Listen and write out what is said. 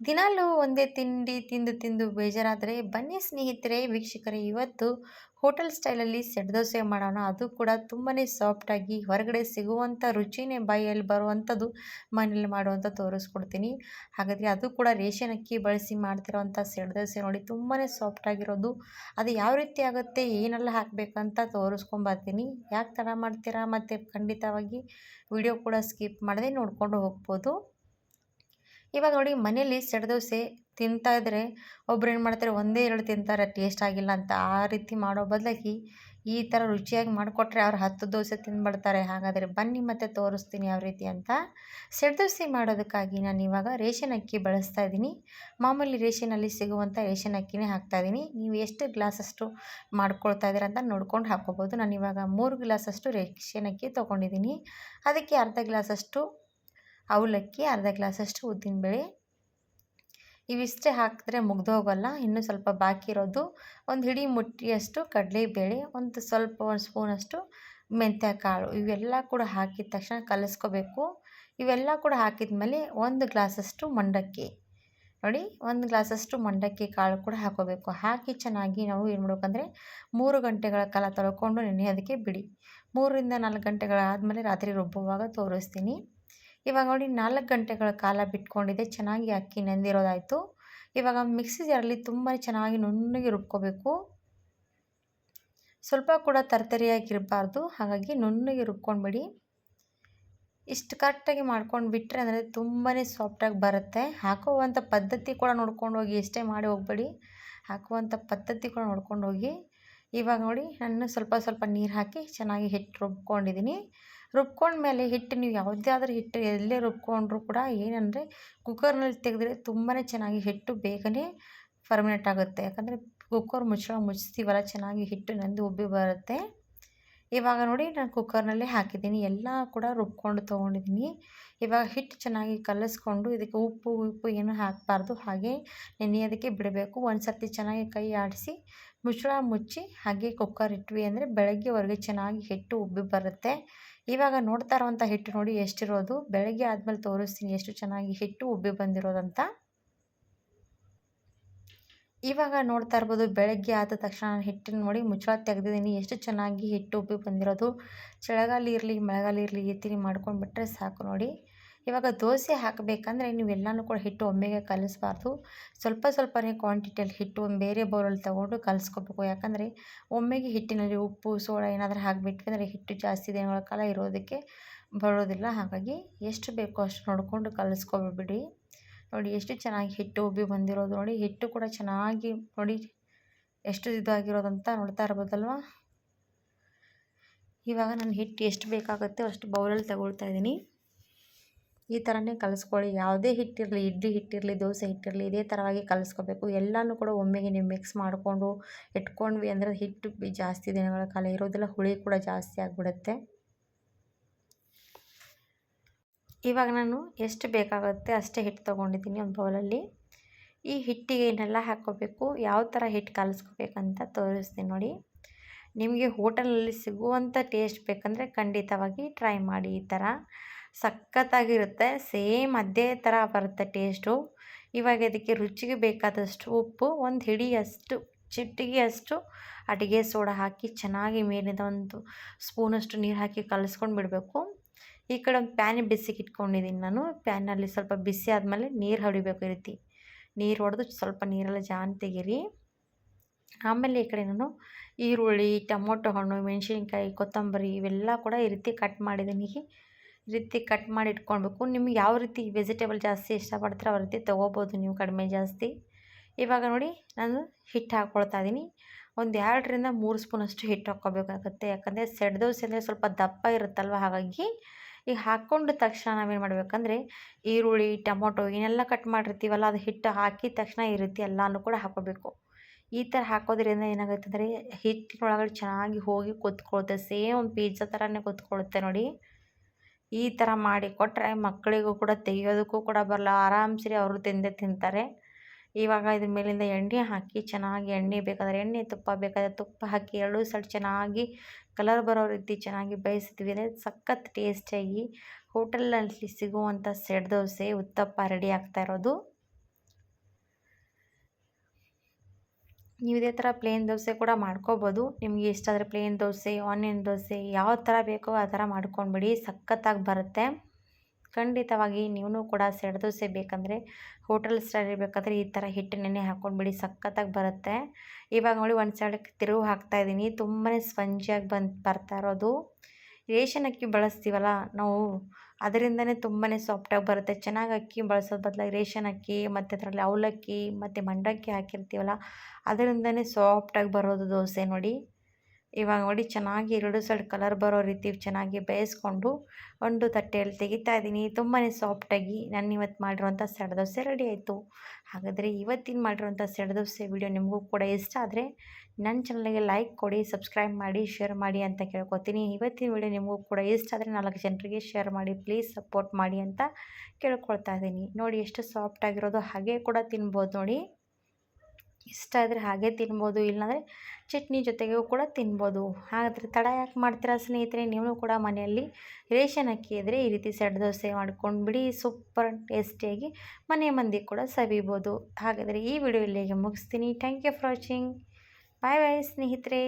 ದಿನಾಲೂ ಒಂದೇ ತಿಂಡಿ ತಿಂದು ತಿಂದು ಬೇಜಾರಾದರೆ, ಬನ್ನಿ ಸ್ನೇಹಿತರೆ, ವೀಕ್ಷಕರೇ, ಇವತ್ತು ಹೋಟೆಲ್ ಸ್ಟೈಲಲ್ಲಿ ಸೆಟ್ ದೋಸೆ ಮಾಡೋಣ. ಅದು ಕೂಡ ತುಂಬಾ ಸಾಫ್ಟಾಗಿ ಹೊರಗಡೆ ಸಿಗುವಂಥ ರುಚಿನೇ ಬಾಯಿಯಲ್ಲಿ ಬರುವಂಥದ್ದು ಮನೇಲಿ ಮಾಡುವಂಥ ತೋರಿಸ್ಕೊಡ್ತೀನಿ. ಹಾಗಾದರೆ ಅದು ಕೂಡ ರೇಷನ್ ಅಕ್ಕಿ ಬಳಸಿ ಮಾಡ್ತಿರೋವಂಥ ಸೆಟ್ ದೋಸೆ ನೋಡಿ ತುಂಬಾ ಸಾಫ್ಟಾಗಿರೋದು ಅದು ಯಾವ ರೀತಿ ಆಗುತ್ತೆ, ಏನೆಲ್ಲ ಹಾಕಬೇಕಂತ ತೋರಿಸ್ಕೊಂಬರ್ತೀನಿ. ಯಾಕೆ ಥರ ಮಾಡ್ತೀರಾ? ಮತ್ತು ಖಂಡಿತವಾಗಿ ವಿಡಿಯೋ ಕೂಡ ಸ್ಕಿಪ್ ಮಾಡದೆ ನೋಡ್ಕೊಂಡು ಹೋಗ್ಬೋದು. ಇವಾಗ ನೋಡಿ ಮನೇಲಿ ಸೆಡ್ ದೋಸೆ ತಿಂತಾ ಇದ್ರೆ ಒಬ್ರು ಏನು ಮಾಡ್ತಾರೆ, ಒಂದೇ ಎರಡು ತಿಂತಾರೆ ಟೇಸ್ಟ್ ಆಗಿಲ್ಲ ಅಂತ ಆ ರೀತಿ ಮಾಡೋ ಬದಲಾಗಿ ಈ ಥರ ರುಚಿಯಾಗಿ ಮಾಡಿಕೊಟ್ರೆ ಅವ್ರು ಹತ್ತು ದೋಸೆ ತಿಂದ್ಬಿಡ್ತಾರೆ ಹಾಗಾದರೆ ಬನ್ನಿ ಮತ್ತೆ ತೋರಿಸ್ತೀನಿ ಯಾವ ರೀತಿ ಅಂತ. ಸೆಟ್ ದೋಸೆ ಮಾಡೋದಕ್ಕಾಗಿ ನಾನು ಇವಾಗ ರೇಷನ್ ಅಕ್ಕಿ ಬಳಸ್ತಾ ಇದ್ದೀನಿ. ಮಾಮೂಲಿ ರೇಷನಲ್ಲಿ ಸಿಗುವಂಥ ರೇಷನ್ ಅಕ್ಕಿನೇ ಹಾಕ್ತಾಯಿದ್ದೀನಿ ನೀವು ಎಷ್ಟು ಗ್ಲಾಸಷ್ಟು ಮಾಡ್ಕೊಳ್ತಾ ಇದ್ದೀರ ಅಂತ ನೋಡ್ಕೊಂಡು ಹಾಕ್ಕೋಬೋದು. ನಾನು ಇವಾಗ ಮೂರು ಗ್ಲಾಸಷ್ಟು ರೇಷನ್ ಅಕ್ಕಿ ತೊಗೊಂಡಿದ್ದೀನಿ. ಅದಕ್ಕೆ ಅರ್ಧ ಗ್ಲಾಸಷ್ಟು ಅವಲಕ್ಕಿ, ಅರ್ಧ ಗ್ಲಾಸಷ್ಟು ಉದ್ದಿನಬೇಳೆ ಇವಿಷ್ಟೇ ಹಾಕಿದ್ರೆ ಮುಗ್ದೋಗಲ್ಲ. ಇನ್ನೂ ಸ್ವಲ್ಪ ಬಾಕಿ ಇರೋದು. ಒಂದು ಹಿಡಿ ಮುಟ್ಟಿಯಷ್ಟು ಕಡಲೆಬೇಳೆ, ಒಂದು ಸ್ವಲ್ಪ ಒಂದು ಸ್ಪೂನಷ್ಟು ಮೆಂತ್ಯ ಕಾಳು ಇವೆಲ್ಲ ಕೂಡ ಹಾಕಿದ ತಕ್ಷಣ ಕಲಸ್ಕೋಬೇಕು. ಇವೆಲ್ಲ ಕೂಡ ಹಾಕಿದ ಮೇಲೆ ಒಂದು ಗ್ಲಾಸಷ್ಟು ಮಂಡಕ್ಕಿ. ನೋಡಿ, ಒಂದು ಗ್ಲಾಸಷ್ಟು ಮಂಡಕ್ಕಿ ಕಾಳು ಕೂಡ ಹಾಕೋಬೇಕು. ಹಾಕಿ ಚೆನ್ನಾಗಿ ನಾವು ಏನು ಮಾಡ್ಬೇಕಂದ್ರೆ ಮೂರು ಗಂಟೆಗಳ ಕಾಲ ತೊಳ್ಕೊಂಡು ನೆನೆಯೋದಕ್ಕೆ ಬಿಡಿ. ಮೂರರಿಂದ ನಾಲ್ಕು ಗಂಟೆಗಳಾದಮೇಲೆ ರಾತ್ರಿ ರುಬ್ಬುವಾಗ ತೋರಿಸ್ತೀನಿ. ಇವಾಗ ನೋಡಿ ನಾಲ್ಕು ಗಂಟೆಗಳ ಕಾಲ ಬಿಟ್ಕೊಂಡಿದೆ, ಚೆನ್ನಾಗಿ ಅಕ್ಕಿ ನೆಂದಿರೋದಾಯಿತು. ಇವಾಗ ಮಿಕ್ಸಿ ಜಾರಲ್ಲಿ ತುಂಬ ಚೆನ್ನಾಗಿ ನುಣ್ಣಗೆ ರುಬ್ಕೋಬೇಕು. ಸ್ವಲ್ಪ ಕೂಡ ತರ್ತರಿಯಾಗಿರಬಾರ್ದು, ಹಾಗಾಗಿ ನುಣ್ಣಗೆ ರುಬ್ಕೊಂಡ್ಬಿಡಿ. ಇಷ್ಟು ಕರೆಕ್ಟಾಗಿ ಮಾಡ್ಕೊಂಡು ಬಿಟ್ಟರೆ ಅಂದರೆ ತುಂಬಾ ಸಾಫ್ಟಾಗಿ ಬರುತ್ತೆ. ಹಾಕುವಂಥ ಪದ್ಧತಿ ಕೂಡ ನೋಡ್ಕೊಂಡು ಹೋಗಿ, ಎಷ್ಟೇ ಮಾಡಿ ಹೋಗಬೇಡಿ. ಹಾಕುವಂಥ ಪದ್ಧತಿ ಕೂಡ ನೋಡ್ಕೊಂಡು ಹೋಗಿ. ಇವಾಗ ನೋಡಿ, ನಾನು ಸ್ವಲ್ಪ ಸ್ವಲ್ಪ ನೀರು ಹಾಕಿ ಚೆನ್ನಾಗಿ ಹಿಟ್ಟು ರುಬ್ಕೊಂಡಿದ್ದೀನಿ. ರುಬ್ಕೊಂಡ್ಮೇಲೆ ಹಿಟ್ಟು, ನೀವು ಯಾವುದೇ ಆದರೂ ಹಿಟ್ಟು ಎಲ್ಲೇ ರುಬ್ಕೊಂಡ್ರೂ ಕೂಡ ಏನಂದರೆ ಕುಕ್ಕರ್ನಲ್ಲಿ ತೆಗೆದ್ರೆ ತುಂಬಾ ಚೆನ್ನಾಗಿ ಹಿಟ್ಟು ಬೇಗನೆ ಫರ್ಮಿನೇಟ್ ಆಗುತ್ತೆ. ಯಾಕಂದರೆ ಕುಕ್ಕರ್ ಮುಚ್ಚಳ ಮುಚ್ಚಿಸ್ತೀವಲ್ಲ, ಚೆನ್ನಾಗಿ ಹಿಟ್ಟು ನಂದು ಉಬ್ಬಿ ಬರುತ್ತೆ. ಇವಾಗ ನೋಡಿ ನಾನು ಕುಕ್ಕರ್ನಲ್ಲೇ ಹಾಕಿದ್ದೀನಿ. ಎಲ್ಲ ಕೂಡ ರುಬ್ಕೊಂಡು ತೊಗೊಂಡಿದ್ದೀನಿ. ಇವಾಗ ಹಿಟ್ಟು ಚೆನ್ನಾಗಿ ಕಲಸ್ಕೊಂಡು ಇದಕ್ಕೆ ಉಪ್ಪು ಉಪ್ಪು ಏನೂ ಹಾಕಬಾರ್ದು. ಹಾಗೆ ನೆನೆಯೋದಕ್ಕೆ ಬಿಡಬೇಕು. ಒಂದು ಸರ್ತಿ ಚೆನ್ನಾಗಿ ಕೈ ಆಡಿಸಿ ಮುಚ್ಚಳ ಮುಚ್ಚಿ ಹಾಗೆ ಕುಕ್ಕರ್ ಇಟ್ವಿ ಅಂದರೆ ಬೆಳಗ್ಗೆವರೆಗೆ ಚೆನ್ನಾಗಿ ಹಿಟ್ಟು ಉಬ್ಬಿ ಬರುತ್ತೆ. ಇವಾಗ ನೋಡ್ತಾ ಇರೋವಂಥ ಹಿಟ್ಟು ನೋಡಿ ಎಷ್ಟಿರೋದು. ಬೆಳಗ್ಗೆ ಆದಮೇಲೆ ತೋರಿಸ್ತೀನಿ ಎಷ್ಟು ಚೆನ್ನಾಗಿ ಹಿಟ್ಟು ಉಬ್ಬಿ ಬಂದಿರೋದಂತ ಇವಾಗ ನೋಡ್ತಾ ಇರ್ಬೋದು ಬೆಳಗ್ಗೆ ಆದ ತಕ್ಷಣ ನಾನು ಹಿಟ್ಟನ್ನು ನೋಡಿ ಮುಚ್ಚಳ ತೆಗೆದಿದ್ದೀನಿ. ಎಷ್ಟು ಚೆನ್ನಾಗಿ ಹಿಟ್ಟು ಉಬ್ಬಿ ಬಂದಿರೋದು. ಚಳಿಗಾಲ ಇರಲಿ, ಮಳೆಗಾಲ ಇರಲಿ ಈ ಮಾಡ್ಕೊಂಡು ಬಿಟ್ಟರೆ ಸಾಕು ನೋಡಿ. ಇವಾಗ ದೋಸೆ ಹಾಕಬೇಕಂದ್ರೆ ನೀವೆಲ್ಲನೂ ಕೂಡ ಹಿಟ್ಟು ಒಮ್ಮೆಗೆ ಕಲಿಸ್ಬಾರ್ದು. ಸ್ವಲ್ಪ ಸ್ವಲ್ಪನೇ ಕ್ವಾಂಟಿಟಿಯಲ್ಲಿ ಹಿಟ್ಟು ಒಂದು ಬೇರೆ ಬೌಲಲ್ಲಿ ತೊಗೊಂಡು ಕಲಿಸ್ಕೋಬೇಕು. ಯಾಕಂದರೆ ಒಮ್ಮೆಗೆ ಹಿಟ್ಟಿನಲ್ಲಿ ಉಪ್ಪು, ಸೋಡಾ ಏನಾದರೂ ಹಾಕಿಬಿಟ್ವಿ ಅಂದರೆ ಹಿಟ್ಟು ಜಾಸ್ತಿ ದಿನಗಳ ಕಾಲ ಇರೋದಕ್ಕೆ ಬರೋದಿಲ್ಲ. ಹಾಗಾಗಿ ಎಷ್ಟು ಬೇಕೋ ಅಷ್ಟು ನೋಡಿಕೊಂಡು ಕಲಿಸ್ಕೊಬಿಡಿ. ನೋಡಿ ಎಷ್ಟು ಚೆನ್ನಾಗಿ ಹಿಟ್ಟು ಉಬ್ಬಿ ಬಂದಿರೋದು ನೋಡಿ. ಹಿಟ್ಟು ಕೂಡ ಚೆನ್ನಾಗಿ ನೋಡಿ ಎಷ್ಟು ಇದಾಗಿರೋದಂತ ನೋಡ್ತಾ ಇರ್ಬೋದಲ್ವ? ಇವಾಗ ನಾನು ಹಿಟ್ಟು ಎಷ್ಟು ಬೇಕಾಗುತ್ತೆ ಅಷ್ಟು ಬೌಲಲ್ಲಿ ತಗೊಳ್ತಾ ಇದ್ದೀನಿ. ಈ ಥರನೇ ಕಲಿಸ್ಕೊಳ್ಳಿ. ಯಾವುದೇ ಹಿಟ್ಟಿರಲಿ, ಇಡ್ಲಿ ಹಿಟ್ಟಿರಲಿ, ದೋಸೆ ಹಿಟ್ಟಿರಲಿ, ಇದೇ ಥರವಾಗಿ ಕಲಿಸ್ಕೋಬೇಕು. ಎಲ್ಲನೂ ಕೂಡ ಒಮ್ಮೆಗೆ ನೀವು ಮಿಕ್ಸ್ ಮಾಡಿಕೊಂಡು ಇಟ್ಕೊಂಡ್ವಿ ಅಂದರೆ ಹಿಟ್ಟು ಜಾಸ್ತಿ ದಿನಗಳ ಕಾಲ ಇರೋದಿಲ್ಲ, ಹುಳಿ ಕೂಡ ಜಾಸ್ತಿ ಆಗಿಬಿಡುತ್ತೆ. ಇವಾಗ ನಾನು ಎಷ್ಟು ಬೇಕಾಗುತ್ತೆ ಅಷ್ಟೇ ಹಿಟ್ಟು ತೊಗೊಂಡಿದ್ದೀನಿ ಒಂದು ಬೌಲಲ್ಲಿ. ಈ ಹಿಟ್ಟಿಗೆ ಏನೆಲ್ಲ ಹಾಕ್ಕೋಬೇಕು. ಯಾವ ಥರ ಹಿಟ್ಟು ಕಲಿಸ್ಕೋಬೇಕಂತ ತೋರಿಸ್ತೀನಿ ನೋಡಿ. ನಿಮಗೆ ಹೋಟೆಲಲ್ಲಿ ಸಿಗುವಂಥ ಟೇಸ್ಟ್ ಬೇಕಂದರೆ ಖಂಡಿತವಾಗಿ ಟ್ರೈ ಮಾಡಿ ಈ ಥರ. ಸಖತ್ತಾಗಿರುತ್ತೆ. ಸೇಮ್ ಅದೇ ಥರ ಬರುತ್ತೆ ಟೇಸ್ಟು. ಇವಾಗ ಇದಕ್ಕೆ ರುಚಿಗೆ ಬೇಕಾದಷ್ಟು ಉಪ್ಪು, ಒಂದು ಹಿಡಿಯಷ್ಟು ಚಿಟ್ಟಿಗೆಯಷ್ಟು ಅಡುಗೆ ಸೋಡಾ ಹಾಕಿ ಚೆನ್ನಾಗಿ ಮೇಲಿಂದ ಒಂದು ಸ್ಪೂನಷ್ಟು ನೀರು ಹಾಕಿ ಕಲಸ್ಕೊಂಡು ಬಿಡಬೇಕು. ಈ ಕಡೆ ಒಂದು ಪ್ಯಾನ್ ಬಿಸಿಗೆ ಇಟ್ಕೊಂಡಿದ್ದೀನಿ ನಾನು. ಪ್ಯಾನಲ್ಲಿ ಸ್ವಲ್ಪ ಬಿಸಿ ಆದಮೇಲೆ ನೀರು ಹೊಡಿಬೇಕು ಈ ರೀತಿ. ನೀರು ಹೊಡೆದು ಸ್ವಲ್ಪ ನೀರೆಲ್ಲ ಜಾನ್ ತೆಗೀರಿ. ಆಮೇಲೆ ಈ ಕಡೆ ನಾನು ಈರುಳ್ಳಿ, ಟೊಮೊಟೊ ಹಣ್ಣು, ಮೆಣಸಿನ್ಕಾಯಿ, ಕೊತ್ತಂಬರಿ ಇವೆಲ್ಲ ಕೂಡ ಈ ರೀತಿ ಕಟ್ ಮಾಡಿದ್ದೀನಿ. ರೀತಿ ಕಟ್ ಮಾಡಿ ಇಟ್ಕೊಳ್ಬೇಕು. ನಿಮ್ಗೆ ಯಾವ ರೀತಿ ವೆಜಿಟೇಬಲ್ ಜಾಸ್ತಿ ಇಷ್ಟಪಡ್ತೀರೋ ಆ ರೀತಿ ತೊಗೋಬೋದು ನೀವು ಕಡಿಮೆ ಜಾಸ್ತಿ. ಇವಾಗ ನೋಡಿ ನಾನು ಹಿಟ್ಟು ಹಾಕ್ಕೊಳ್ತಾ ಇದ್ದೀನಿ ಒಂದು ಎರಡರಿಂದ ಮೂರು ಸ್ಪೂನಷ್ಟು ಹಿಟ್ಟು ಹಾಕ್ಕೋಬೇಕಾಗತ್ತೆ. ಯಾಕಂದರೆ ಸೆಡ್ ದೋಸೆ ಅಂದರೆ ಸ್ವಲ್ಪ ದಪ್ಪ ಇರುತ್ತಲ್ವ? ಹಾಗಾಗಿ ಈಗ ಹಾಕ್ಕೊಂಡ ತಕ್ಷಣ ನಾವೇನು ಮಾಡಬೇಕಂದ್ರೆ ಈರುಳ್ಳಿ, ಟೊಮೊಟೊ ಏನೆಲ್ಲ ಕಟ್ ಮಾಡಿರ್ತೀವಲ್ಲ, ಅದು ಹಿಟ್ಟು ಹಾಕಿದ ತಕ್ಷಣ ಈ ರೀತಿ ಎಲ್ಲನೂ ಕೂಡ ಹಾಕೋಬೇಕು ಈ ಥರ ಹಾಕೋದ್ರಿಂದ ಏನಾಗುತ್ತೆ ಅಂದರೆ ಹಿಟ್ಟಿನೊಳಗಡೆ ಚೆನ್ನಾಗಿ ಹೋಗಿ ಕೂತ್ಕೊಳ್ತೆ ಸೇಮ್ ಒಂದು ಪಿಜ್ಜಾ ಥರನೇ ಕೂತ್ಕೊಳ್ಳುತ್ತೆ ನೋಡಿ. ಈ ಥರ ಮಾಡಿ ಕೊಟ್ಟರೆ ಮಕ್ಕಳಿಗೂ ಕೂಡ ತೆಗಿಯೋದಕ್ಕೂ ಕೂಡ ಬರಲ್ಲ. ಆರಾಮ್ಸಿರಿ ಅವರು ತಿಂದೇ ತಿಂತಾರೆ. ಇವಾಗ ಇದ್ರ ಮೇಲಿಂದ ಎಣ್ಣೆ ಹಾಕಿ ಚೆನ್ನಾಗಿ ಎಣ್ಣೆ ಬೇಕಾದರೆ ಎಣ್ಣೆ ತುಪ್ಪ ಬೇಕಾದರೆ ತುಪ್ಪ ಹಾಕಿ ಎರಡೂ ಸೈಡ್ ಚೆನ್ನಾಗಿ ಕಲರ್ ಬರೋ ರೀತಿ ಚೆನ್ನಾಗಿ ಬೇಯಿಸ್ತೀವಿ ಅಂದರೆ ಸಖತ್ ಟೇಸ್ಟಿಯಾಗಿ ಹೋಟೆಲ್ನಲ್ಲಿ ಸಿಗುವಂಥ ಸೆಡ್ ದೋಸೆ, ಉತ್ತಪ್ಪ, ರೆಡಿ ಆಗ್ತಾ ಇರೋದು. ನೀವು ಇದೇ ಥರ ಪ್ಲೇನ್ ದೋಸೆ ಕೂಡ ಮಾಡ್ಕೋಬೋದು. ನಿಮಗೆ ಇಷ್ಟ ಆದರೆ ಪ್ಲೇನ್ ದೋಸೆ ಆನಿಯನ್ ದೋಸೆ ಯಾವ ಥರ ಬೇಕೋ ಆ ಥರ ಮಾಡ್ಕೊಂಡ್ಬಿಡಿ, ಸಖತ್ತಾಗಿ ಬರುತ್ತೆ. ಖಂಡಿತವಾಗಿ ನೀವು ಕೂಡ ಸೆಡ್ ದೋಸೆ ಬೇಕಂದರೆ ಹೋಟೆಲ್ ಸ್ಟೈಲ್ ಇರಬೇಕಾದ್ರೆ ಈ ಥರ ಹಿಟ್ಟು ನೆನೆ ಹಾಕ್ಕೊಂಡ್ಬಿಡಿ ಸಖತ್ತಾಗಿ ಬರುತ್ತೆ. ಇವಾಗ ನೋಡಿ ಒಂದು ಸೈಡಕ್ಕೆ ತಿರುವು ಹಾಕ್ತಾಯಿದ್ದೀನಿ ತುಂಬಾ ಸ್ಪಂಜಿಯಾಗಿ ಬಂದು ಬರ್ತಾ ಇರೋದು. ರೇಷನ್ ಅಕ್ಕಿ ಬಳಸ್ತೀವಲ್ಲ, ನಾವು ಅದರಿಂದನೇ ತುಂಬಾ ಸಾಫ್ಟಾಗಿ ಬರುತ್ತೆ. ಚೆನ್ನಾಗಿ ಅಕ್ಕಿ ಬಳಸೋದು ಬದಲಾಗಿ ರೇಷನ್ ಅಕ್ಕಿ ಮತ್ತು ಅದರಲ್ಲಿ ಅವಲಕ್ಕಿ, ಮತ್ತು ಮಂಡಕ್ಕಿ ಹಾಕಿರ್ತೀವಲ್ಲ, ಅದರಿಂದನೇ ಸಾಫ್ಟಾಗಿ ಬರೋದು ದೋಸೆ ನೋಡಿ. ಇವಾಗ ನೋಡಿ ಚೆನ್ನಾಗಿ ಎರಡು ಸೈಡ್ ಕಲರ್ ಬರೋ ರೀತಿ ಚೆನ್ನಾಗಿ ಬೇಯಿಸ್ಕೊಂಡು ಒಂದು ತಟ್ಟೆಯಲ್ಲಿ ತೆಗಿತಾ ಇದ್ದೀನಿ. ತುಂಬಾ ಸಾಫ್ಟಾಗಿ ನಾನು ಇವತ್ತು ಮಾಡಿರುವಂಥ ಸೆಡ್ ದೋಸೆ ರೆಡಿ ಆಯಿತು. ಹಾಗಾದರೆ ಇವತ್ತಿನ ಮಾಡಿರುವಂಥ ಸೆಡ್ ದೋಸೆ ವಿಡಿಯೋ ನಿಮಗೂ ಕೂಡ ಇಷ್ಟ ಆದರೆ ನನ್ನ ಚಾನಲ್ಗೆ ಲೈಕ್ ಕೊಡಿ ಸಬ್ಸ್ಕ್ರೈಬ್ ಮಾಡಿ ಶೇರ್ ಮಾಡಿ ಅಂತ ಕೇಳ್ಕೊತೀನಿ. ಇವತ್ತಿನ ವಿಡಿಯೋ ನಿಮಗೂ ಕೂಡ ಇಷ್ಟ ಆದರೆ ನಾಲ್ಕು ಜನರಿಗೆ ಶೇರ್ ಮಾಡಿ ಪ್ಲೀಸ್ ಸಪೋರ್ಟ್ ಮಾಡಿ ಅಂತ ಕೇಳ್ಕೊಳ್ತಾ ಇದ್ದೀನಿ. ನೋಡಿ ಎಷ್ಟು ಸಾಫ್ಟಾಗಿರೋದು ಹಾಗೆ ಕೂಡ ತಿನ್ಬೋದು ನೋಡಿ. ಇಷ್ಟ ಆದರೆ ಹಾಗೆ ತಿನ್ಬೋದು, ಇಲ್ಲಾಂದರೆ ಚಟ್ನಿ ಜೊತೆಗೂ ಕೂಡ ತಿನ್ಬೋದು. ಹಾಗಾದರೆ ತಡ ಯಾಕೆ ಮಾಡ್ತೀರಾ ಸ್ನೇಹಿತರೆ? ನೀವು ಕೂಡ ಮನೆಯಲ್ಲಿ ರೇಷನ್ ಅಕ್ಕಿ ಇದ್ದರೆ ಈ ರೀತಿ ಸೆಡ್ ದೋಸೆ ಮಾಡ್ಕೊಂಡು ಬಿಡಿ ಸೂಪರ್ ಟೇಸ್ಟಿಯಾಗಿ ಮನೆ ಮಂದಿ ಕೂಡ ಸವಿಬೋದು. ಹಾಗಾದರೆ ಈ ವಿಡಿಯೋ ಇಲ್ಲಿಗೆ ಮುಗಿಸ್ತೀನಿ. Thank you for watching bye bye ಸ್ನೇಹಿತರೆ.